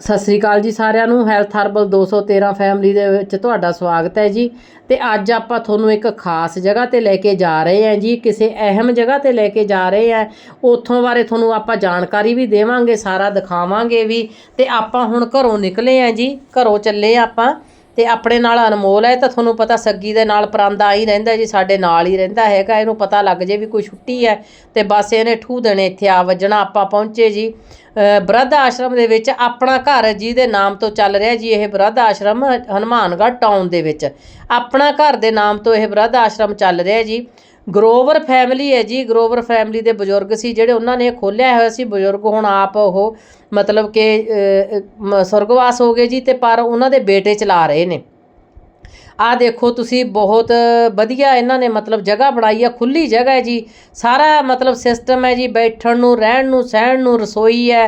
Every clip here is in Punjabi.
ਸਤਿ ਸ੍ਰੀ ਅਕਾਲ ਜੀ ਸਾਰਿਆਂ ਨੂੰ। ਹੈਲਥ ਹਰਬਲ 213 ਫੈਮਿਲੀ ਦੇ ਵਿੱਚ ਤੁਹਾਡਾ ਸਵਾਗਤ ਹੈ ਜੀ। ਤੇ ਅੱਜ ਆਪਾਂ ਤੁਹਾਨੂੰ ਇੱਕ ਖਾਸ ਜਗ੍ਹਾ ਤੇ ਲੈ ਕੇ ਜਾ ਰਹੇ ਹਾਂ ਜੀ। ਕਿਸੇ ਅਹਿਮ ਜਗ੍ਹਾ ਤੇ ਲੈ ਕੇ ਜਾ ਰਹੇ ਹਾਂ। ਉੱਥੋਂ ਬਾਰੇ ਤੁਹਾਨੂੰ ਆਪਾਂ ਜਾਣਕਾਰੀ ਵੀ ਦੇਵਾਂਗੇ, ਸਾਰਾ ਦਿਖਾਵਾਂਗੇ ਵੀ। ਤੇ ਆਪਾਂ ਹੁਣ ਘਰੋਂ ਨਿਕਲੇ ਹਾਂ ਜੀ। ਘਰੋਂ ਚੱਲੇ ਆਪਾਂ। ਤੇ ਆਪਣੇ ਨਾਲ ਅਨਮੋਲ ਹੈ ਤਾਂ ਤੁਹਾਨੂੰ ਪਤਾ ਸੱਗੀ ਦੇ ਨਾਲ ਪਰਾਂਦਾ ਹੀ ਰਹਿੰਦਾ ਜੀ ਸਾਡੇ ਨਾਲ ਹੀ ਰਹਿੰਦਾ ਹੈਗਾ ਇਹਨੂੰ ਪਤਾ ਲੱਗ ਜੇ ਵੀ ਕੋਈ ਛੁੱਟੀ ਹੈ ਤੇ ਬਸ ਇਹਨੇ ਠੂ ਦੇਣੇ ਇੱਥੇ ਆ ਵੱਜਣਾ ਆਪਾਂ ਪਹੁੰਚੇ ਜੀ। ਅ, ਬ੍ਰਧ ਆਸ਼ਰਮ ਦੇ ਵਿੱਚ ਆਪਣਾ ਘਰ ਜਿਹਦੇ ਨਾਮ ਤੋਂ ਚੱਲ ਰਿਹਾ ਜੀ ਇਹ ਬ੍ਰਧ ਆਸ਼ਰਮ ਹਨੂਮਾਨਗੜ੍ਹ ਟਾਊਨ ਦੇ ਵਿੱਚ। ਆਪਣਾ ਘਰ ਦੇ ਨਾਮ ਤੋਂ ਇਹ ਬ੍ਰਧ ਆਸ਼ਰਮ ਚੱਲ ਰਿਹਾ ਜੀ। ਗਰੋਵਰ ਫੈਮਿਲੀ ਹੈ ਜੀ, ਗਰੋਵਰ ਫੈਮਿਲੀ ਦੇ ਬਜ਼ੁਰਗ ਸੀ, ਜਿਹੜੇ ਉਹਨਾਂ ਨੇ ਖੋਲ੍ਹਿਆ ਹੋਇਆ ਸੀ, ਬਜ਼ੁਰਗ ਹੁਣ ਆਪ ਉਹ ਮਤਲਬ ਕਿ ਸੁਰਗਵਾਸ ਹੋ ਗਏ ਜੀ ਤੇ ਪਰ ਉਹਨਾਂ ਦੇ ਬੇਟੇ ਚਲਾ ਰਹੇ ਨੇ। ਆ ਦੇਖੋ ਤੁਸੀਂ, ਬਹੁਤ ਵਧੀਆ ਇਹਨਾਂ ਨੇ ਮਤਲਬ ਜਗ੍ਹਾ ਬਣਾਈ ਆ ਖੁੱਲੀ ਜਗ੍ਹਾ ਹੈ ਜੀ। ਸਾਰਾ ਮਤਲਬ ਸਿਸਟਮ ਹੈ ਜੀ, ਬੈਠਣ ਨੂੰ, ਰਹਿਣ ਨੂੰ, ਸਹਿਣ ਨੂੰ, ਰਸੋਈ ਹੈ,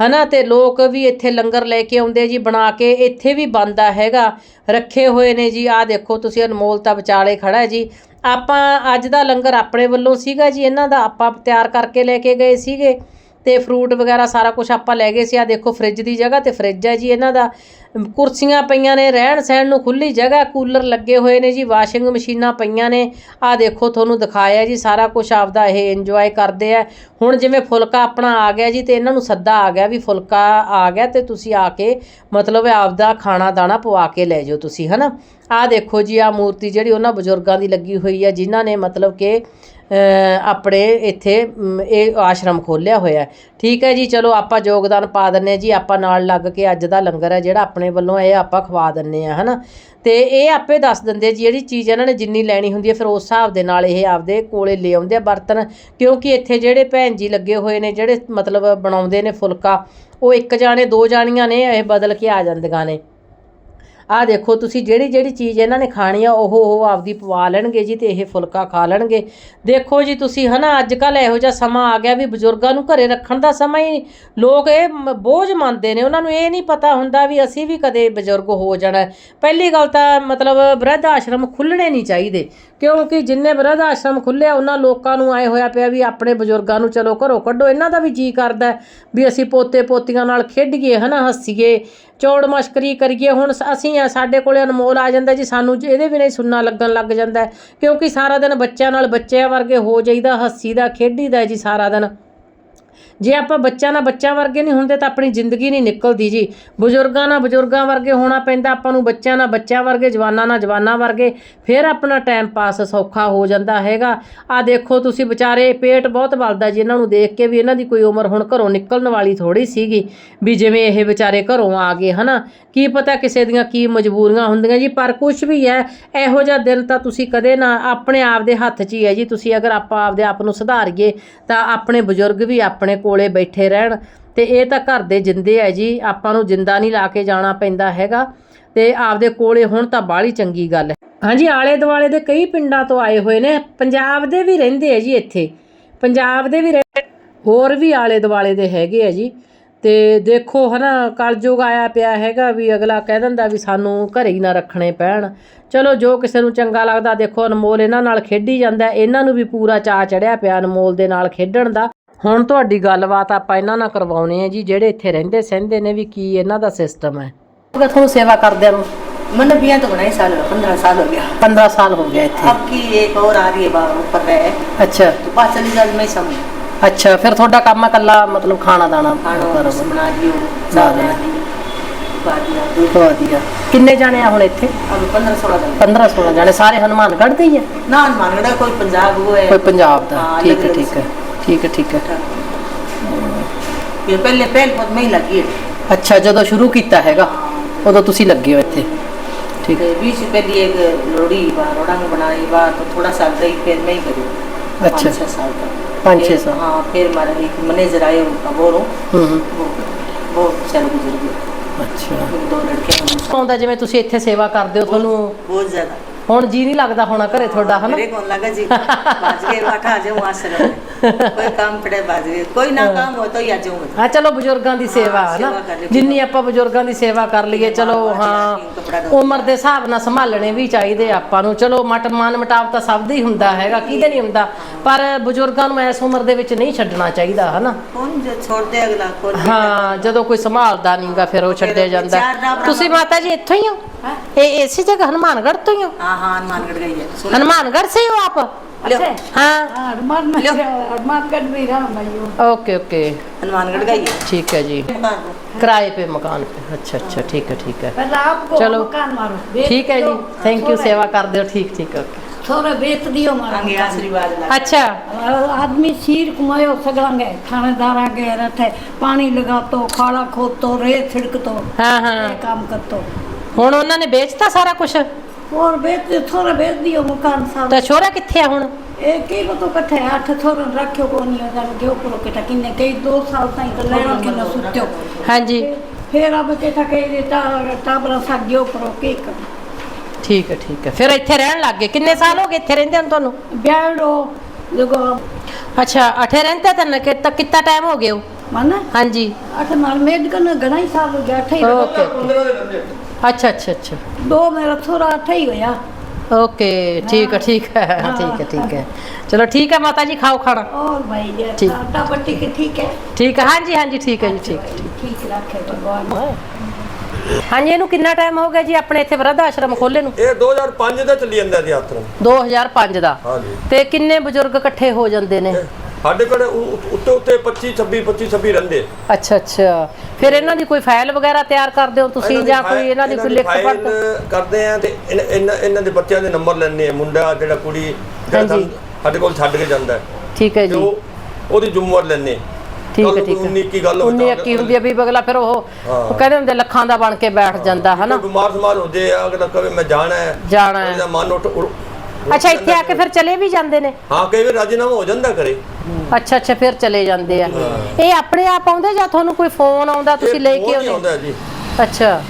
ਹਨਾ? ਤੇ ਲੋਕ ਵੀ ਇੱਥੇ ਲੰਗਰ ਲੈ ਕੇ ਆਉਂਦੇ ਜੀ, ਬਣਾ ਕੇ ਇੱਥੇ ਵੀ ਬੰਦਾ ਹੈਗਾ, ਰੱਖੇ ਹੋਏ ਨੇ ਜੀ। ਆ ਦੇਖੋ ਤੁਸੀਂ ਅਨਮੋਲ ਤਾਂ ਵਿਚਾਲੇ ਖੜਾ ਹੈ ਜੀ। ਆਪਾਂ ਅੱਜ ਦਾ ਲੰਗਰ ਆਪਣੇ ਵੱਲੋਂ ਸੀਗਾ ਜੀ, ਇਹਨਾਂ ਦਾ ਆਪਾਂ ਤਿਆਰ ਕਰਕੇ ਲੈ ਕੇ ਗਏ ਸੀਗੇ। ਤੇ ਫਰੂਟ ਵਗੈਰਾ ਸਾਰਾ ਕੁਝ ਆਪਾਂ ਲੈ ਗਏ ਸੀ। ਆ ਦੇਖੋ ਫ੍ਰਿਜ ਦੀ ਜਗ੍ਹਾ ਤੇ ਫ੍ਰਿਜ ਹੈ ਜੀ ਇਹਨਾਂ ਦਾ। ਕੁਰਸੀਆਂ ਪਈਆਂ ਨੇ, ਰਹਿਣ ਸਹਿਣ ਨੂੰ ਖੁੱਲੀ ਜਗ੍ਹਾ, ਕੂਲਰ ਲੱਗੇ ਹੋਏ ਨੇ ਜੀ ਵਾਸ਼ਿੰਗ ਮਸ਼ੀਨਾਂ ਪਈਆਂ ਨੇ। ਆ ਦੇਖੋ ਤੁਹਾਨੂੰ ਦਿਖਾਇਆ ਜੀ, ਸਾਰਾ ਕੁਝ ਆਪਦਾ ਇਹ ਇੰਜੋਏ ਕਰਦੇ ਆ। ਹੁਣ ਜਿਵੇਂ ਫੁਲਕਾ ਆਪਣਾ ਆ ਗਿਆ ਜੀ, ਤੇ ਇਹਨਾਂ ਨੂੰ ਸੱਦਾ ਆ ਗਿਆ ਵੀ ਫੁਲਕਾ ਆ ਗਿਆ ਤੇ ਤੁਸੀਂ ਆ ਕੇ ਮਤਲਬ ਆਪਦਾ ਖਾਣਾ ਦਾਣਾ ਪਵਾ ਕੇ ਲੈ ਜਾਓ ਤੁਸੀਂ, ਹਨਾ? ਆ ਦੇਖੋ ਜੀ ਆ ਮੂਰਤੀ ਜਿਹੜੀ ਉਹਨਾਂ ਬਜ਼ੁਰਗਾਂ ਦੀ ਲੱਗੀ ਹੋਈ ਹੈ ਜਿਨ੍ਹਾਂ ਨੇ ਮਤਲਬ ਕਿ ਆਪਣੇ ਇੱਥੇ ਇਹ ਆਸ਼ਰਮ ਖੋਲ੍ਹਿਆ ਹੋਇਆ ਠੀਕ ਹੈ ਜੀ, ਚਲੋ ਆਪਾਂ ਯੋਗਦਾਨ ਪਾ ਦਿੰਦੇ ਹਾਂ ਜੀ। ਆਪਾਂ ਨਾਲ ਲੱਗ ਕੇ ਅੱਜ ਦਾ ਲੰਗਰ ਹੈ ਜਿਹੜਾ ਆਪਣੇ ਵੱਲੋਂ ਇਹ ਆਪਾਂ ਖਵਾ ਦਿੰਨੇ ਆ ਹਨਾ। ਤੇ ਇਹ ਆਪੇ ਦੱਸ ਦਿੰਦੇ ਜੀ, ਜਿਹੜੀ ਚੀਜ਼ ਇਹਨਾਂ ਨੇ ਜਿੰਨੀ ਲੈਣੀ ਹੁੰਦੀ ਹੈ, ਫਿਰ ਉਸ ਹਿਸਾਬ ਦੇ ਨਾਲ ਇਹ ਆਪਦੇ ਕੋਲੇ ਲੈ ਆਉਂਦੇ ਆ ਬਰਤਨ। ਕਿਉਂਕਿ ਇੱਥੇ ਜਿਹੜੇ ਭੈਣ ਜੀ ਲੱਗੇ ਹੋਏ ਨੇ, ਜਿਹੜੇ ਮਤਲਬ ਬਣਾਉਂਦੇ ਨੇ ਫੁਲਕਾ, ਉਹ ਇੱਕ ਜਾਣੇ, ਦੋ ਜਾਣੀਆਂ ਨੇ, ਇਹ ਬਦਲ ਕੇ ਆ ਜਾਂਦੀਆਂ ਨੇ। ਆਹ ਦੇਖੋ, ਤੁਸੀਂ ਜਿਹੜੀ ਜਿਹੜੀ ਚੀਜ਼ ਇਹਨਾਂ ਨੇ ਖਾਣੀ ਆ, ਉਹ ਉਹ ਆਪਦੀ ਪਵਾ ਲੈਣਗੇ ਜੀ ਤੇ ਇਹ ਫੁਲਕਾ ਖਾ ਲੈਣਗੇ। ਦੇਖੋ ਜੀ, ਤੁਸੀਂ ਹਨਾ ਅੱਜ ਕੱਲ ਇਹੋ ਜਿਹਾ ਸਮਾਂ ਆ ਗਿਆ ਵੀ ਬਜ਼ੁਰਗਾਂ ਨੂੰ ਘਰੇ ਰੱਖਣ ਦਾ ਸਮਾਂ ਹੀ ਲੋਕ ਇਹ ਬੋਝ ਮੰਨਦੇ ਨੇ, ਉਹਨਾਂ ਨੂੰ ਇਹ ਨਹੀਂ ਪਤਾ ਹੁੰਦਾ ਵੀ ਅਸੀਂ ਵੀ ਕਦੇ ਬਜ਼ੁਰਗ ਹੋ ਜਾਣਾ। ਪਹਿਲੀ ਗੱਲ ਤਾਂ ਮਤਲਬ ਬ੍ਰਿਧ ਆਸ਼ਰਮ ਖੁੱਲਣੇ ਨਹੀਂ ਚਾਹੀਦੇ, ਕਿਉਂਕਿ ਜਿੰਨੇ ਬ੍ਰਿਧ ਆਸ਼ਰਮ ਖੁੱਲਿਆ ਉਹਨਾਂ ਲੋਕਾਂ ਨੂੰ ਆਏ ਹੋਇਆ ਪਿਆ ਵੀ ਆਪਣੇ ਬਜ਼ੁਰਗਾਂ ਨੂੰ ਚਲੋ ਘਰੋਂ ਕੱਢੋ, ਇਹਨਾਂ ਦਾ ਵੀ ਜੀ ਕਰਦਾ ਵੀ ਅਸੀਂ ਪੋਤੇ ਪੋਤੀਆਂ ਨਾਲ ਖੇਡੀਏ, ਹਨਾ, ਹੱਸੀਏ। ਚੌੜ ਮਸ਼ਕਰੀ ਕਰੀਏ, ਹੁਣ ਸ- ਅਸੀਂ ਆ, ਸਾਡੇ ਕੋਲੇ ਅਨਮੋਲ ਆ ਜਾਂਦਾ ਜੀ, ਸਾਨੂੰ ਇਹਦੇ ਬਿਨਾਂ ਹੀ ਸੁਣਨਾ ਲੱਗਣ ਲੱਗ ਜਾਂਦਾ। ਕਿਉਂਕਿ ਸਾਰਾ ਦਿਨ ਬੱਚਿਆਂ ਨਾਲ ਬੱਚਿਆਂ ਵਰਗੇ ਹੋ ਜਾਈਦਾ ਹੱਸੀਦਾ ਖੇਡੀਦਾ ਜੀ ਸਾਰਾ ਦਿਨ। ਜੇ ਆਪਾਂ ਬੱਚਿਆਂ ਨਾਲ ਬੱਚਿਆਂ ਵਰਗੇ ਨਹੀਂ ਹੁੰਦੇ ਤਾਂ ਆਪਣੀ ਜ਼ਿੰਦਗੀ ਨਹੀਂ ਨਿਕਲਦੀ ਜੀ। ਬਜ਼ੁਰਗਾਂ ਨਾਲ ਬਜ਼ੁਰਗਾਂ ਵਰਗੇ ਹੋਣਾ ਪੈਂਦਾ, ਆਪਾਂ ਨੂੰ ਬੱਚਿਆਂ ਨਾਲ ਬੱਚਿਆਂ ਵਰਗੇ, ਜਵਾਨਾਂ ਨਾਲ ਜਵਾਨਾਂ ਵਰਗੇ, ਫਿਰ ਆਪਣਾ ਟਾਈਮ ਪਾਸ ਸੌਖਾ ਹੋ ਜਾਂਦਾ ਹੈਗਾ। ਆ ਦੇਖੋ ਤੁਸੀਂ ਵਿਚਾਰੇ, ਪੇਟ ਬਹੁਤ ਬਲਦਾ ਜੀ, ਇਹਨਾਂ ਨੂੰ ਦੇਖ ਕੇ ਵੀ ਇਹਨਾਂ ਦੀ ਕੋਈ ਉਮਰ ਹੁਣ ਘਰੋਂ ਨਿਕਲਣ ਵਾਲੀ ਥੋੜੀ ਸੀਗੀ ਵੀ ਜਿਵੇਂ ਇਹ ਵਿਚਾਰੇ ਘਰੋਂ ਆ ਗਏ, ਹਨਾ? ਕੀ ਪਤਾ ਕਿਸੇ ਦੀਆਂ ਕੀ ਮਜਬੂਰੀਆਂ ਹੁੰਦੀਆਂ ਜੀ, ਪਰ ਕੁਝ ਵੀ ਹੈ, ਇਹੋ ਜਿਹਾ ਦਿਨ ਤਾਂ ਤੁਸੀਂ ਕਦੇ ਨਾ ਆਪਣੇ ਆਪ ਦੇ ਹੱਥ 'ਚ ਹੀ ਹੈ ਜੀ। ਤੁਸੀਂ ਅਗਰ ਆਪਾਂ ਆਪਦੇ ਆਪ ਨੂੰ ਸੁਧਾਰੀਏ ਤਾਂ ਆਪਣੇ ਬਜ਼ੁਰਗ ਵੀ ਆਪਣੇ ਕੋਲੇ ਬੈਠੇ ਰਹਿਣ। ਤੇ ਇਹ ਤਾਂ ਘਰ ਦੇ ਜਿੰਦੇ ਹੈ ਜੀ। ਆਪਾਂ ਨੂੰ ਜਿੰਦਾ ਨਹੀਂ ਲਾ ਕੇ ਜਾਣਾ ਪੈਂਦਾ ਹੈਗਾ। ਤੇ ਆਪਦੇ ਕੋਲੇ ਹੁਣ ਤਾਂ ਬਾਹਲੀ ਚੰਗੀ ਗੱਲ ਹੈ। ਹਾਂਜੀ ਆਲੇ ਦੁਆਲੇ ਦੇ ਕਈ ਪਿੰਡਾਂ ਤੋਂ ਆਏ ਹੋਏ ਨੇ। ਪੰਜਾਬ ਦੇ ਵੀ ਰਹਿੰਦੇ ਆ ਜੀ ਇੱਥੇ। ਪੰਜਾਬ ਦੇ ਵੀ ਰਹਿ- ਹੋਰ ਵੀ ਆਲੇ ਦੁਆਲੇ ਦੇ ਹੈਗੇ ਆ ਜੀ। ਤੇ ਦੇਖੋ ਹਨਾ, ਕਲਯੁਗ ਆਇਆ ਪਿਆ ਹੈਗਾ ਵੀ ਅਗਲਾ ਕਹਿ ਦਿੰਦਾ ਵੀ ਸਾਨੂੰ ਘਰੇ ਹੀ ਨਾ ਰੱਖਣੇ ਪੈਣ। ਚਲੋ, ਜੋ ਕਿਸੇ ਨੂੰ ਚੰਗਾ ਲੱਗਦਾ ਦੇਖੋ, ਅਨਮੋਲ ਇਹਨਾਂ ਨਾਲ ਖੇਡੀ ਜਾਂਦਾ। ਇਹਨਾਂ ਨੂੰ ਵੀ ਪੂਰਾ ਚਾਅ ਚੜਿਆ ਪਿਆ ਅਨਮੋਲ ਦੇ ਨਾਲ ਖੇਡਣ ਦਾ। ਹੁਣ ਤੁਹਾਡੀ ਗੱਲਬਾਤ ਆਪਾਂ ਇਹਨਾਂ ਨਾਲ ਕਰਵਾਉਣੇ ਆ ਜੀ ਜਿਹੜੇ ਇੱਥੇ ਰਹਿੰਦੇ ਸਹਿੰਦੇ ਨੇ ਵੀ ਕੀ ਇਹਨਾਂ ਦਾ ਸਿਸਟਮ ਹੈ ਮੈਂ ਤੁਹਾਨੂੰ ਸੇਵਾ ਕਰਦਿਆਂ ਨੂੰ मैंने बिया तो बनाई साल पंद्रह साल हो गया 15 ਸਾਲ ਹੋ ਗਿਆ ਇੱਥੇ अब की एक और आ रही है बाहर ऊपर है ਅੱਛਾ तो पाँच चली जाए मैं सब ਅੱਛਾ ਫਿਰ ਤੁਹਾਡਾ ਕੰਮ ਇਕੱਲਾ ਮਤਲਬ ਖਾਣਾ ਦਾਣਾ खाना ਕਰੋ बना दियो बना चावल दिया। बना दिए खा दिया दूध ਵਧੀਆ ਕਿੰਨੇ ਜਾਣੇ ਆ ਹੁਣ ਇੱਥੇ अब पंद्रह सोलह दिन 15 16 ਜਾਣੇ ਸਾਰੇ ਹਨੂਮਾਨਗੜ੍ਹ ਦੇ ਹੀ ਆ ना मांगड़ा कोई पंजाब वो है ਕੋਈ ਪੰਜਾਬ ਦਾ हाँ, ਠੀਕ ਹੈ अलग-अलग ਠੀਕ ਹੈ ठीक है ठीक है ये पहले पहल बहुत में ही लगी है ਅੱਛਾ ਜਦੋਂ ਸ਼ੁਰੂ ਕੀਤਾ ਹੈਗਾ ਉਦੋਂ ਤੁਸੀਂ ਲੱਗੇ ਹੋ ਇੱਥੇ ठीक तो बीच पहले एक लोड़ी बा रोडंग बनाई बा तो थोड़ा सा गई फिर मैं ही करी अच्छा। पाँच छः साल तक पाँच छः फिर- साल। हाँ फिर हमारा एक मैनेजर आए उनका बोरो ਹੂੰ ਹੂੰ वो वो चल गुजर गया ਅੱਛਾ फिर दो लड़के हैं उनसे ਆਉਂਦਾ ਜਿਵੇਂ ਤੁਸੀਂ ਇੱਥੇ ਸੇਵਾ ਕਰਦੇ ਹੋ ਤੁਹਾਨੂੰ बहुत ज्यादा ਹੁਣ ਜੀ ਨਹੀਂ ਲੱਗਦਾ ਹੋਣਾ ਘਰੇ ਤੁਹਾਡਾ ਹਨਾ मेरे को लगा जी बाज गए उठा आ जाऊँ आश्रम में कोई काम पड़े बाज गए कोई ना काम हो तो ही आ जाऊँगा ਹਾਂ ਚਲੋ ਬਜ਼ੁਰਗਾਂ ਦੀ ਸੇਵਾ ਹੈ ਨਾ ਸੇਵਾ ਕਰ ਲਈ। ਜਿੰਨੀ ਆਪਾਂ ਬਜ਼ੁਰਗਾਂ ਦੀ ਸੇਵਾ ਕਰ ਲਈਏ ਚਲੋ ਹਾਂ ਉਮਰ ਦੇ ਹਿਸਾਬ ਨਾਲ ਸੰਭਾਲਣੇ ਵੀ ਚਾਹੀਦੇ ਆ ਆਪਾਂ ਨੂੰ ਚਲੋ ਮਟ ਮਨ ਮਟਾਵ ਤਾਂ ਸਭ ਦਾ ਹੀ ਹੁੰਦਾ ਹੈਗਾ ਕਿਹਦੇ ਨਹੀਂ ਹੁੰਦਾ ਪਰ ਬਜ਼ੁਰਗਾਂ ਨੂੰ ਇਸ ਉਮਰ ਦੇ ਵਿੱਚ ਨਹੀਂ ਛੱਡਣਾ ਚਾਹੀਦਾ ਹਨਾ कौन जो छोड़ दे अगला कौन ਹਾਂ ਜਦੋਂ ਕੋਈ ਸੰਭਾਲਦਾ ਨਹੀਂਗਾ ਫਿਰ ਉਹ ਛੱਡਿਆ ਜਾਂਦਾ ਚਾਰ ਬਰਾਬਰ- ਤੁਸੀਂ ਮਾਤਾ ਜੀ ਇੱਥੋਂ ਹੀ ਹੋ ये ऐसी जगह हनुमानगढ़ तो ही हो हाँ हाँ हनुमानगढ़ गई है सुन हनुमानगढ़ से हो आप अच्छा हाँ हनुमान हनुमानगढ़ में रहा मैं ओके ओके हनुमानगढ़ गई है ठीक है जी किराए पे मकान पे अच्छा अच्छा ठीक है ठीक है चलो ठीक है जी थैंक यू सेवा कर दो ठीक ठीक ओके ਥੋੜਾ ਵੇਚ ਦਿਓ ਮਾਰਾਂਗੇ ਆਸ਼ੀਰਵਾਦ ਨਾਲ ਅੱਛਾ ਆਦਮੀ ਸੀਰ ਕਮਾਇਓ ਸਗਲਾਂਗੇ ਥਾਣੇਦਾਰਾਂ ਕੇ ਰਥੇ ਪਾਣੀ ਲਗਾਤੋ ਖਾਲਾ ਖੋਤੋ ਰੇ ਛਿੜਕਤੋ ਹਾਂ ਹਾਂ ਕੰਮ ਕਰਤੋ ਹੁਣ ਉਹਨਾਂ ਨੇ ਵੇਚਤਾ ਸਾਰਾ ਕੁਝ ਹੋਰ ਵੇਚ ਥੋੜਾ ਵੇਚ ਦਿਓ ਮਕਾਨ ਸਾਹਿਬ ਤਾਂ ਛੋਰਾ ਕਿੱਥੇ ਆ ਹੁਣ? ਇਹ ਕੀ ਬਤੋ ਕਥੇ ਅੱਠ ਥੋੜਾ ਰੱਖਿਓ ਕੋ ਨਹੀਂ ਉਹਨਾਂ ਗਿਓ ਕਰੋ ਕਿਤਾ ਕਿੰਨੇ ਕਈ 2 ਸਾਲ ਤਾਈਂ ਤਾਂ ਲੈਣਾ ਕਿੰਨਾ ਸੁੱਤਿਓ ਹਾਂਜੀ। ਫੇਰ ਆ ਬਤੇ ਤਾਂ ਕਹੀ ਦਿੱਤਾ ਟਾਬਰਾ ਸਾ ਗਿਓ ਕਰੋ ਕੀ ਕਰ? ਠੀਕ ਹੈ ਠੀਕ ਹੈ ਫਿਰ ਇੱਥੇ ਰਹਿਣ ਲੱਗ ਗਏ। ਕਿੰਨੇ ਸਾਲ ਹੋ ਗਏ ਇੱਥੇ ਰਹਿੰਦੇ ਹਨ ਤੁਹਾਨੂੰ? ਬਿਆੜੋ ਲਗੋ ਅੱਛਾ ਅਠੇ ਰਹਿੰਦੇ ਤਾਂ ਨਾ ਤੱਕ ਕਿੰਨਾ ਟਾਈਮ ਹੋ ਗਿਆ ਮਨ? ਹਾਂਜੀ। ਅਠ ਨਾਲ ਮੇਡ ਕਰਨ ਘਣਾ ਹੀ ਸਾਲ ਹੀ Okay. 15 ਦੇ ਅੱਛਾ ਅੱਛਾ ਅੱਛਾ। ਦੋ ਮੇਰਾ ਥੋੜਾ ਇੱਥੇ ਹੋਇਆ। ਓਕੇ ਠੀਕ ਹੈ ਠੀਕ ਹੈ। ਠੀਕ ਹੈ ਠੀਕ ਹੈ ਚਲੋ ਠੀਕ ਹੈ ਮਾਤਾ ਜੀ ਖਾਓ ਖਾਣਾ। ਔਰ ਭਾਈ ਜੀ ਠੀਕ। ਆਟਾ ਬੱਟੀ ਕੇ ਠੀਕ ਹੈ? ਠੀਕ ਹੈ ਹਾਂਜੀ ਹਾਂਜੀ ਠੀਕ ਹੈ ਜੀ ਠੀਕ ਹੈ ਠੀਕ ਰੱਖੇ ਭਗਵਾਨ। ਹਾਂਜੀ ਇਹਨੂੰ ਕਿੰਨਾ ਟਾਈਮ ਹੋ ਗਿਆ ਜੀ ਆਪਣੇ ਇੱਥੇ ਵਰਧ ਆਸ਼ਰਮ ਖੋਲੇ ਨੂੰ? ਇਹ 2005 ਦਾ ਚੱਲੀ ਜਾਂਦਾ ਜੀ ਯਾਤਰਾ 2005 ਦਾ। ਹਾਂਜੀ। ਤੇ ਕਿੰਨੇ ਬਜ਼ੁਰਗ ਇਕੱਠੇ ਹੋ ਜਾਂਦੇ ਨੇ? ਸਾਡੇ ਕੋਲ ਉੱਤੇ ਉੱਤੇ 25 26 25 26 ਰਹਿੰਦੇ। ਅੱਛਾ ਅੱਛਾ। ਫਿਰ ਇਹਨਾਂ ਦੀ ਕੋਈ ਫਾਈਲ ਵਗੈਰਾ ਤਿਆਰ ਕਰਦੇ ਹੋ ਤੁਸੀਂ ਜਾਂ ਕੋਈ ਇਹਨਾਂ ਦੀ ਕੋਈ ਲਿਖ ਪੜ੍ਹ ਕਰਦੇ ਆ ਤੇ ਇਹਨਾਂ- ਇਹਨਾਂ ਦੇ ਬੱਚਿਆਂ ਦੇ ਨੰਬਰ ਲੈਣੇ ਆ। ਮੁੰਡਾ ਜਿਹੜਾ ਕੁੜੀ ਜਿਹੜਾ ਸਾਡੇ ਕੋਲ ਛੱਡ ਕੇ ਜਾਂਦਾ ਹੈ। ਠੀਕ ਹੈ ਜੀ। ਉਹ ਉਹਦੀ ਜ਼ਿੰਮੇਵਾਰ ਲੈਣੇ ਠੀਕ ਹੈ ਠੀਕ ਹੈ। 19 ਕੀ ਗੱਲ ਹੋਵੇ 19 21 ਹੁੰਦੀ ਹੈ ਵੀ ਅਗਲਾ ਫਿਰ ਉਹ ਉਹ ਕਹਿੰਦੇ ਹੁੰਦੇ ਲੱਖਾਂ ਦਾ ਬਣ ਕੇ ਬੈਠ ਜਾਂਦਾ ਹਨਾ? ਬਿਮਾਰ ਸਮਾਰ ਹੋ ਜੇ ਅਗਲਾ ਕਵੇ ਮੈਂ ਜਾਣਾ ਹੈ। ਜਾਣਾ ਹੈ। ਮਨ ਉੱਠ- ਅੱਛਾ ਇੱਥੇ ਆ ਕੇ ਫਿਰ ਚਲੇ ਵੀ ਜਾਂਦੇ ਨੇ? ਹਾਂ ਕਈ ਵਾਰ ਰਾਜੀਨਾਮਾ ਹੋ ਜਾਂਦਾ ਕਰੇ ਅੱਛਾ ਅੱਛਾ ਫਿਰ ਚਲੇ ਜਾਂਦੇ ਆ। ਇਹ ਆਪਣੇ ਆਪ ਆਉਂਦੇ ਜਾਂ ਤੁਹਾਨੂੰ ਕੋਈ ਫੋਨ ਆਉਂਦਾ ਤੁਸੀਂ ਲੈ ਕੇ ਆਉਂਦੇ ਆਉਂਦਾ ਜੀ। ਅੱਛਾ।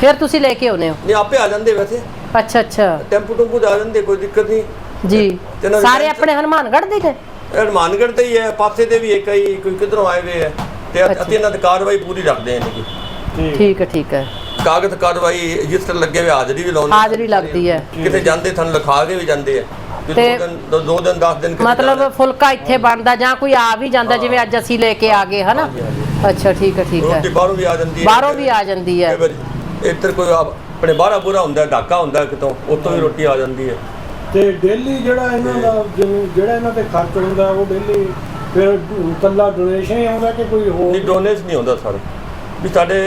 ਫਿਰ ਤੁਸੀਂ ਲੈ ਕੇ ਆਉਨੇ ਹੋ? ਨਹੀਂ ਆਪੇ ਆ ਜਾਂਦੇ ਵੈਸੇ। ਅੱਛਾ ਅੱਛਾ। ਟੈਂਪੂ ਟੂਪੂ ਆ ਜਾਂਦੇ ਕੋਈ ਦਿੱਕਤ ਨਹੀਂ। ਜੀ। ਸਾਰੇ ਆਪਣੇ ਹਨੂਮਾਨਗੜ੍ਹ ਦੇ ਨੇ? ਹਨੂੰਮਾਨਗੜ੍ਹ ਤੇ ਹੀ ਹੈ ਪਾਸੇ ਤੇ ਵੀ ਇੱਕ ਹੀ ਕੋਈ ਕਿਧਰੋਂ ਆਏ ਹੋਏ ਹੈ। ਤੇ। ਅਸੀਂ ਇਹਨਾਂ ਦੀ ਕਾਰਵਾਈ ਪੂਰੀ ਰੱਖਦੇ ਹਾਂ ਜੀ। ਠੀਕ ਹੈ। ਠੀਕ ਹੈ ਕਾਗਜ਼ ਕਾਰਵਾਈ ਰਜਿਸਟਰ ਲੱਗੇ ਹੋਏ ਹਾਜ਼ਰੀ ਵੀ ਲਾਉਂਦੇ ਹਾਜ਼ਰੀ ਲੱਗਦੀ ਹੈ। ਕਿਤੇ ਜਾਂਦੇ ਤੁਹਾਨੂੰ ਲਿਖਾ ਕੇ ਵੀ ਜਾਂਦੇ ਆ। ਤੇ- ਦਿਨ ਦੋ- ਦਿਨ 10 ਦਿਨ ਮਤਲਬ। ਫੁਲਕਾ ਇੱਥੇ ਬਣਦਾ ਜਾਂ ਕੋਈ ਆ ਵੀ ਜਾਂਦਾ ਜਿਵੇਂ ਅੱਜ ਅਸੀਂ ਲੈ ਕੇ ਆ ਗਏ ਹਨਾ? ਅੱਛਾ ਠੀਕ ਹੈ ਠੀਕ ਹੈ। ਰੋਟੀ ਬਾਹਰੋਂ ਵੀ ਆ ਜਾਂਦੀ ਹੈ। ਬਾਹਰੋਂ ਵੀ ਆ ਜਾਂਦੀ ਹੈ। ਇੱਧਰ ਕੋਈ ਆਪਣੇ ਬਾਹਰਾ ਬੁਰਾ ਹੁੰਦਾ ਢਾਕਾ ਹੁੰਦਾ ਕਿਤੋਂ ਉੱਥੋਂ ਵੀ ਰੋਟੀ ਆ ਜਾਂਦੀ ਹੈ। ਤੇ ਡੇਲੀ ਜਿਹੜਾ ਇਹਨਾਂ ਦਾ ਜਿਹੜਾ ਇਹਨਾਂ ਤੇ ਖਰਚ ਹੁੰਦਾ ਉਹ ਡੇਲੀ ਫਿਰ ਕੱਲਾ ਡੋਨੇਸ਼ਨ ਹੀ ਆਉਂਦਾ ਕਿ ਕੋਈ ਹੋਰ? ਨਹੀਂ ਡੋਨੇਟ ਨਹੀਂ ਹੁੰਦਾ ਸਰ। ਵੀ ਸਾਡੇ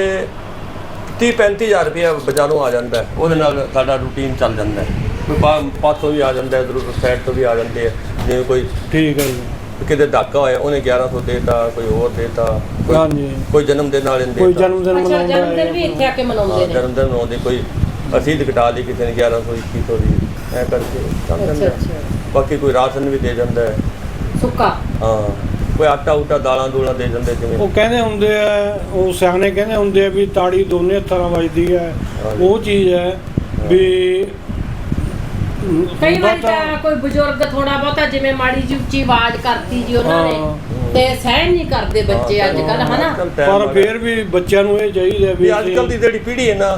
30 35000 ਰੁਪਏ ਬਜ਼ਾਰੋਂ ਆ ਜਾਂਦਾ ਹੈ। ਉਹਦੇ ਨਾਲ ਸਾਡਾ ਰੂਟੀਨ ਚੱਲ ਜਾਂਦਾ ਹੈ। ਕੋਈ ਪਾਸੋਂ ਵੀ ਆ ਜਾਂਦਾ ਹੈ ਇਧਰੋਂ ਸਾਈਡ ਤੋਂ ਵੀ ਆ ਜਾਂਦੇ ਆ ਜਿਵੇਂ ਕੋਈ ਠੀਕ ਹੈ ਜੀ। ਕਿਤੇ ਧਾਕਾ ਹੋਇਆ ਉਹਨੇ 1100 ਦੇਤਾ ਕੋਈ ਹੋਰ ਦੇਤਾ ਕੋਈ- ਹਾਂਜੀ। ਕੋਈ ਜਨਮ ਦਿਨ ਵਾਲੇ ਨੇ ਕੋਈ ਜਨਮ ਦਿਨ ਮਨਾਉਂਦਾ ਹੈ। ਇੱਥੇ ਆ ਕੇ ਮਨਾਉਂਦੇ ਹਾਂ, ਜਨਮ ਦਿਨ ਮਨਾਉਂਦੇ ਕੋਈ ਰਸੀਦ ਕਟਾ ਲਈ ਕਿਸੇ ਨੇ 1100 2100 ਦੀ ਐ ਕਰਕੇ ਚੱਲ ਜਾਂਦਾ। ਬਾਕੀ ਕੋਈ ਰਾਸ਼ਨ ਵੀ ਦੇ ਜਾਂਦਾ ਹੈ। ਸੁੱਕਾ? ਹਾਂ। ਕੋਈ ਆਟਾ ਉਟਾ ਦਾਲਾਂ ਦੂਲਾਂ ਦੇ ਜਾਂਦੇ ਜਿਵੇਂ ਉਹ ਕਹਿੰਦੇ ਹੁੰਦੇ ਆ ਉਹ ਸਿਆਣੇ ਕਹਿੰਦੇ ਹੁੰਦੇ ਆ ਵੀ ਤਾੜੀ ਦੋਨੇ ਹੱਥਾਂ ਨਾਲ ਵੱਜਦੀ ਹੈ ਹਾਂਜੀ। ਉਹ ਚੀਜ਼ ਹੈ ਵੀ ਕਈ ਵਾਰੀ ਹੁੰਦਾ ਤਾਂ ਕੋਈ ਬਜ਼ੁਰਗ ਥੋੜਾ ਬਹੁਤਾ ਜਿਵੇਂ ਮਾੜੀ ਜਿਹੀ ਉੱਚੀ ਆਵਾਜ਼ ਕਰਤੀ ਜੀ ਉਹਨਾਂ ਨੇ। ਤੇ ਸਹਿਣ ਨਹੀਂ ਕਰਦੇ ਬੱਚੇ ਅੱਜ ਕੱਲ ਹਨਾ ਪਰ। ਫਿਰ ਵੀ ਬੱਚਿਆਂ ਨੂੰ ਇਹ ਚਾਹੀਦਾ ਵੀ ਵੀ ਅੱਜ ਕੱਲ ਦੀ ਜਿਹੜੀ ਪੀੜ੍ਹੀ ਹੈ ਨਾ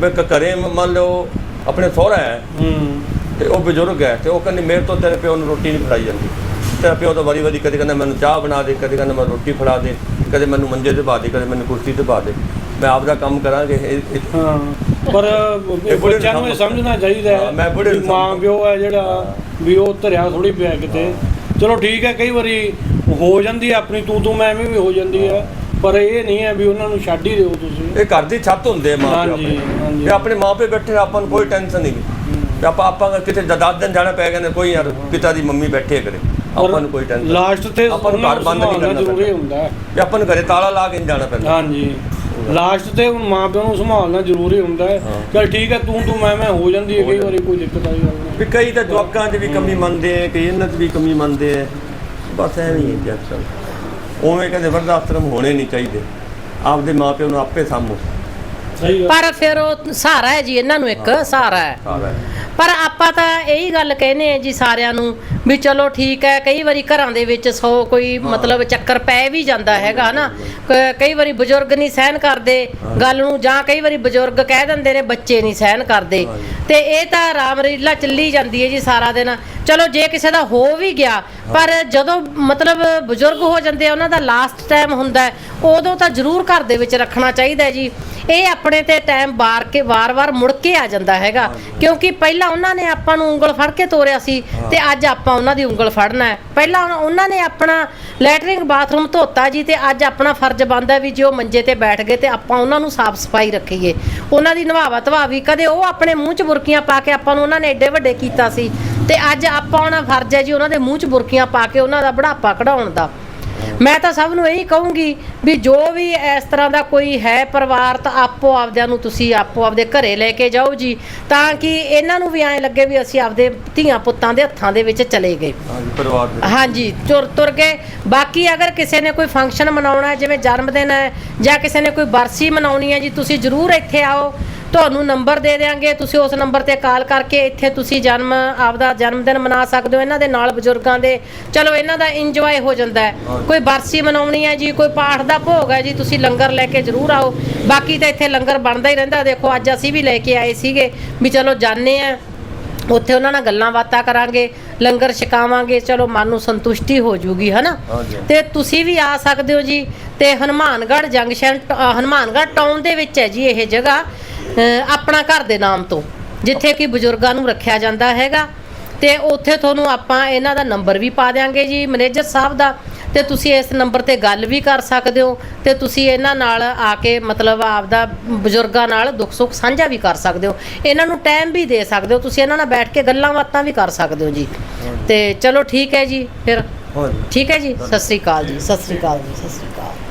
ਵੀ ਕ- ਘਰੇ ਮ- ਮੰਨ ਲਓ ਆਪਣੇ ਸਹੁਰਾ ਹੈ ਹੂੰ ਤੇ ਉਹ ਬਜ਼ੁਰਗ ਹੈ ਤੇ ਉਹ ਕਹਿੰਦੇ ਮੇਰੇ ਤੋਂ ਤੇਰੇ ਪਿਓ ਨੂੰ ਰੋਟੀ ਨਹੀਂ ਫੜਾਈ ਜਾਂਦੀ ਤੇਰਾ ਪਿਓ ਤਾਂ ਵਾਰੀ ਵਾਰੀ ਕਦੇ ਕਹਿੰਦਾ ਮੈਨੂੰ ਚਾਹ ਬਣਾ ਦੇ ਕਦੇ ਕਹਿੰਦਾ ਮੈਨੂੰ ਰੋਟੀ ਫੜਾ ਦੇ ਕਦੇ ਮੈਨੂੰ ਮੰਜੇ ਤੇ ਬਾ ਦੇ ਕਦੇ ਮੈਨੂੰ ਕੁਰਸੀ ਤੇ ਬਾ ਦੇ। ਮੈਂ ਆਪਦਾ ਕੰਮ ਕਰਾਂਗੇ ਇਹ- ਇਹ- ਹਾਂ ਪਰ ਬੱਚਿਆਂ ਨੂੰ ਇਹ ਸਮਝਣਾ ਚਾਹੀਦਾ ਹਾਂ, ਮੈਂ ਬੁੜੇ ਵੀ ਨੂੰ ਮਾਂ। ਪਿਓ ਹੈ ਜਿਹੜਾ ਵੀ ਉਹ ਧਰਿਆ ਥੋੜੀ ਪਿਆ ਕਿਤੇ। ਚਲੋ ਠੀਕ ਹੈ ਕਈ ਵਾਰੀ ਹੋ ਜਾਂਦੀ ਹੈ ਆਪਣੀ ਤੂੰ ਤੂੰ ਮੈਂ ਐਵੇਂ ਵੀ ਹੋ ਜਾਂਦੀ ਹੈ। ਪਰ ਇਹ ਨਹੀਂ ਹੈ ਵੀ ਉਹਨਾਂ ਨੂੰ ਛੱਡ ਹੀ ਦਿਓ ਤੁਸੀਂ। ਇਹ ਘਰ ਦੀ ਛੱਤ ਹੁੰਦੇ ਆ ਮਾਂ ਪਿਓ ਹਾਂਜੀ, ਆਪਣੇ। ਹਾਂਜੀ। ਤੇ ਆਪਣੇ ਮਾਂ ਪਿਓ ਬੈਠੇ ਆਪਾਂ ਨੂੰ ਕੋਈ ਟੈਨਸ਼ਨ ਨਹੀਂ। ਤੇ ਆਪਾਂ ਆਪਾਂ ਕਿਤੇ ਦਸ ਦਿਨ ਜਾਣਾ ਪੈ ਗਿਆ ਨਾ ਕੋਈ ਯਾਰ ਪਿਤਾ ਦੀ ਮੰਮੀ ਬੈਠੇ ਕਰੇ ਆਪਾਂ ਨੂੰ ਕੋਈ ਟੈਨਸ਼ਨ ਲਾਸਟ ਤੇ ਆਪਾਂ ਨੂੰ ਘਰ ਬੰਦ ਨਹੀਂ ਕਰਨਾ ਜ਼ਰੂਰੀ ਹੁੰਦਾ। ਹੈ ਵੀ ਆਪਾਂ ਨੂੰ ਘਰੇ ਤਾਲਾ ਲਾ ਕੇ ਨਹੀਂ ਜਾਣਾ ਪੈਂਦਾ। ਹਾਂਜੀ। ਲਾਸਟ ਤੇ ਹੁਣ ਮਾਂ ਪਿਓ ਨੂੰ ਸੰਭਾਲਣਾ ਜ਼ਰੂਰੀ ਹੁੰਦਾ ਹੈ। ਚਲ ਠੀਕ ਹੈ ਤੂੰ ਤੂੰ ਮੈਂ ਮੈਂ ਹੋ ਜਾਂਦੀ ਹੈ ਕਈ ਜਾਂਦੀ। ਵਾਰੀ ਕੋਈ ਦਿੱਕਤ ਆਈ ਨਹੀਂ ਵੀ ਕਈ ਤਾਂ ਜਵਾਕਾਂ 'ਚ ਵੀ ਕਮੀ ਮੰਨਦੇ ਆ ਕਈ ਇਹਨਾਂ 'ਚ ਵੀ ਕਮੀ ਮੰਨਦੇ ਆ। ਬਸ ਐਵੇਂ ਹੀ ਹੈ ਅਕਸਰ ਉਵੇਂ ਕਹਿੰਦੇ ਵਰਧ ਆਸ਼ਰਮ ਹੋਣੇ ਨਹੀਂ ਚਾਹੀਦੇ। ਆਪਦੇ ਮਾਪਿਆਂ ਨੂੰ ਆਪੇ ਸਾਂਭੋ। ਪਰ ਫਿਰ ਉਹ ਸਹਾਰਾ ਹੈ ਜੀ ਇਹਨਾਂ ਨੂੰ ਇੱਕ ਸਹਾਰਾ ਹੈ। ਪਰ ਆਪਾਂ ਤਾਂ ਇਹੀ ਗੱਲ ਕਹਿੰਦੇ ਆ ਜੀ ਸਾਰਿਆਂ ਨੂੰ ਵੀ ਚਲੋ ਠੀਕ ਹੈ ਕਈ ਵਾਰੀ ਘਰਾਂ ਦੇ ਵਿੱਚ ਸੌ ਕੋਈ ਮਤਲਬ ਚੱਕਰ ਪੈ ਵੀ ਜਾਂਦਾ ਹੈਗਾ ਨਾ। ਕਈ ਵਾਰੀ ਬਜ਼ੁਰਗ ਨਹੀਂ ਸਹਿਨ ਕਰਦੇ ਗੱਲ ਨੂੰ ਜਾਂ ਕਈ ਵਾਰੀ ਬਜ਼ੁਰਗ ਕਹਿ ਦਿੰਦੇ ਨੇ ਬੱਚੇ ਨਹੀਂ ਸਹਿਨ ਕਰਦੇ। ਤੇ ਇਹ ਤਾਂ ਰਾਮ ਰੀਲਾ ਚੱਲੀ ਜਾਂਦੀ ਹੈ ਜੀ ਸਾਰਾ ਦਿਨ। ਚਲੋ ਜੇ ਕਿਸੇ ਦਾ ਹੋ ਵੀ ਗਿਆ ਪਰ ਜਦੋਂ ਮਤਲਬ ਬਜ਼ੁਰਗ ਹੋ ਜਾਂਦੇ ਆ ਉਹਨਾਂ ਦਾ ਲਾਸਟ ਟਾਈਮ ਹੁੰਦਾ ਉਦੋਂ ਤਾਂ ਜ਼ਰੂਰ ਘਰ ਦੇ ਵਿੱਚ ਰੱਖਣਾ ਚਾਹੀਦਾ ਜੀ। ਇਹ ਆਪਣੇ ਤੇ ਟਾਈਮ ਬਾਰ ਕੇ ਵਾਰ-ਵਾਰ ਮੁੜ ਕੇ ਆ ਜਾਂਦਾ ਹੈਗਾ। ਕਿਉਂਕਿ ਪਹਿਲਾਂ ਉਹਨਾਂ ਨੇ ਆਪਾਂ ਨੂੰ ਉਂਗਲ ਫੜ ਕੇ ਤੋਰਿਆ ਸੀ ਤੇ ਅੱਜ ਆਪਾਂ ਉਹਨਾਂ ਦੀ ਉਂਗਲ ਫੜਨਾ ਹੈ। ਪਹਿਲਾਂ ਉਹਨਾਂ- ਨੇ ਆਪਣਾ ਲੈਟਰਿੰਗ ਬਾਥਰੂਮ ਧੋਤਾ ਜੀ ਤੇ ਅੱਜ ਆਪਣਾ ਫਰਜ਼ ਬਣਦਾ ਵੀ ਜੇ ਉਹ ਮੰਜੇ ਤੇ ਬੈਠ ਗਏ ਤੇ ਆਪਾਂ ਉਹਨਾਂ ਨੂੰ ਸਾਫ਼ ਸਫ਼ਾਈ ਰੱਖੀਏ। ਉਹਨਾਂ ਦੀ ਨਵਾਵਾ ਧਵਾਵੀ ਕਦੇ ਉਹ ਆਪਣੇ ਮੂੰਹ 'ਚ ਬੁਰਕੀਆਂ ਪਾ ਕੇ ਆਪਾਂ ਨੂੰ ਉਹਨਾਂ ਨੇ ਏਡੇ ਵੱਡੇ ਕੀਤਾ ਸੀ। ਤੇ ਅੱਜ ਆਪਾਂ ਉਹਨਾਂ ਫਰਜ਼ ਹੈ ਜੀ ਉਹਨਾਂ ਦੇ ਮੂੰਹ 'ਚ ਬੁਰਕੀਆਂ ਪਾ ਕੇ ਉਹਨਾਂ ਦਾ ਬੁਢਾਪਾ ਕਢਾਉਣ ਦਾ। ਮੈਂ ਤਾਂ ਸਭ ਨੂੰ ਇਹੀ ਕਹੂੰਗੀ ਵੀ ਜੋ ਵੀ ਇਸ ਤਰ੍ਹਾਂ ਦਾ ਕੋਈ ਹੈ ਪਰਿਵਾਰ ਤਾਂ ਆਪੋ ਆਪਦਿਆਂ ਨੂੰ ਤੁਸੀਂ ਆਪੋ ਆਪਦੇ ਘਰੇ ਲੈ ਕੇ ਜਾਓ ਜੀ ਤਾਂ ਕਿ ਇਹਨਾਂ ਨੂੰ ਵੀ ਐਂ ਲੱਗੇ ਵੀ ਅਸੀਂ ਆਪਦੇ ਧੀਆਂ ਪੁੱਤਾਂ ਦੇ ਹੱਥਾਂ ਦੇ ਵਿੱਚ ਚਲੇ ਗਏ। ਹਾਂਜੀ ਪਰਿਵਾਰ ਦੇ ਹਾਂਜੀ ਤੁਰ ਤੁਰ ਗਏ। ਬਾਕੀ ਅਗਰ ਕਿਸੇ ਨੇ ਕੋਈ ਫੰਕਸ਼ਨ ਮਨਾਉਣਾ ਹੈ ਜਿਵੇਂ ਜਨਮ ਦਿਨ ਹੈ ਜਾਂ ਕਿਸੇ ਨੇ ਕੋਈ ਬਰਸੀ ਮਨਾਉਣੀ ਹੈ ਜੀ ਤੁਸੀਂ ਜ਼ਰੂਰ ਇੱਥੇ ਆਓ। ਤੁਹਾਨੂੰ ਨੰਬਰ ਦੇ ਦੇਾਂਗੇ ਤੁਸੀਂ ਉਸ ਨੰਬਰ ਤੇ ਕਾਲ ਕਰਕੇ ਇੱਥੇ ਤੁਸੀਂ ਜਨਮ ਆਪਦਾ ਜਨਮ ਦਿਨ ਮਨਾ ਸਕਦੇ ਹੋ। ਇਹਨਾਂ ਦੇ ਨਾਲ ਬਜ਼ੁਰਗਾਂ ਦੇ ਚਲੋ ਇਹਨਾਂ ਦਾ ਇੰਜੋਏ ਹੋ ਜਾਂਦਾ ਹੈ। ਕੋਈ ਬਰਸੀ ਮਨਾਉਣੀ ਹੈ ਜੀ ਕੋਈ ਪਾਠ ਦਾ ਭੋਗ ਹੈ ਜੀ ਤੁਸੀਂ ਲੰਗਰ ਲੈ ਕੇ ਜ਼ਰੂਰ ਆਓ। ਬਾਕੀ ਤਾਂ ਇੱਥੇ ਲੰਗਰ ਬਣਦਾ ਹੀ ਰਹਿੰਦਾ। ਦੇਖੋ ਅੱਜ ਅਸੀਂ ਵੀ ਲੈ ਕੇ ਆਏ ਸੀਗੇ ਵੀ ਚਲੋ ਜਾਣੇ ਆ ਉੱਥੇ ਉਹਨਾਂ ਨਾਲ ਗੱਲਾਂ ਬਾਤਾਂ ਕਰਾਂਗੇ ਲੰਗਰ ਛਕਾਵਾਂਗੇ। ਚਲੋ ਮਨ ਨੂੰ ਸੰਤੁਸ਼ਟੀ ਹੋ ਜੂਗੀ ਹਨਾ? ਹਾਂਜੀ। ਤੇ ਤੁਸੀਂ ਵੀ ਆ ਸਕਦੇ ਹੋ ਜੀ। ਤੇ ਹਨੂਮਾਨਗੜ੍ਹ ਜੰਕਸ਼ਨ ਟ- ਅ, ਹਨੂਮਾਨਗੜ੍ਹ ਟਾਊਨ ਦੇ ਵਿੱਚ ਹੈ ਜੀ ਇਹ ਜਗ੍ਹਾ। ਆਪਣਾ ਘਰ ਦੇ ਨਾਮ ਤੋਂ ਜਿੱਥੇ ਕਿ ਬਜ਼ੁਰਗਾਂ ਨੂੰ ਰੱਖਿਆ ਜਾਂਦਾ ਹੈਗਾ। ਤੇ ਉੱਥੇ ਤੁਹਾਨੂੰ ਆਪਾਂ ਇਹਨਾਂ ਦਾ ਨੰਬਰ ਵੀ ਪਾ ਦਿਆਂਗੇ ਜੀ ਮੈਨੇਜਰ ਸਾਹਿਬ ਦਾ। ਤੇ ਤੁਸੀਂ ਇਸ ਨੰਬਰ ਤੇ ਗੱਲ ਵੀ ਕਰ ਸਕਦੇ ਹੋ ਤੇ ਤੁਸੀਂ ਇਹਨਾਂ ਨਾਲ ਆ ਕੇ ਮਤਲਬ ਆਪਦਾ ਬਜ਼ੁਰਗਾਂ ਨਾਲ ਦੁੱਖ ਸੁੱਖ ਸਾਂਝਾ ਵੀ ਕਰ ਸਕਦੇ ਹੋ। ਇਹਨਾਂ ਨੂੰ ਟਾਈਮ ਵੀ ਦੇ ਸਕਦੇ ਹੋ ਤੁਸੀਂ ਇਹਨਾਂ ਨਾਲ ਬੈਠ ਕੇ ਗੱਲਾਂ ਬਾਤਾਂ ਵੀ ਕਰ ਸਕਦੇ ਹੋ ਜੀ। ਤੇ ਚਲੋ ਠੀਕ ਹੈ ਜੀ ਫਿਰ। ਠੀਕ ਹੈ ਜੀ? ਸਤਿ ਸ੍ਰੀ ਅਕਾਲ ਜੀ ਸਤਿ ਸ੍ਰੀ ਅਕਾਲ ਜੀ ਸਤਿ ਸ੍ਰੀ ਅਕਾਲ।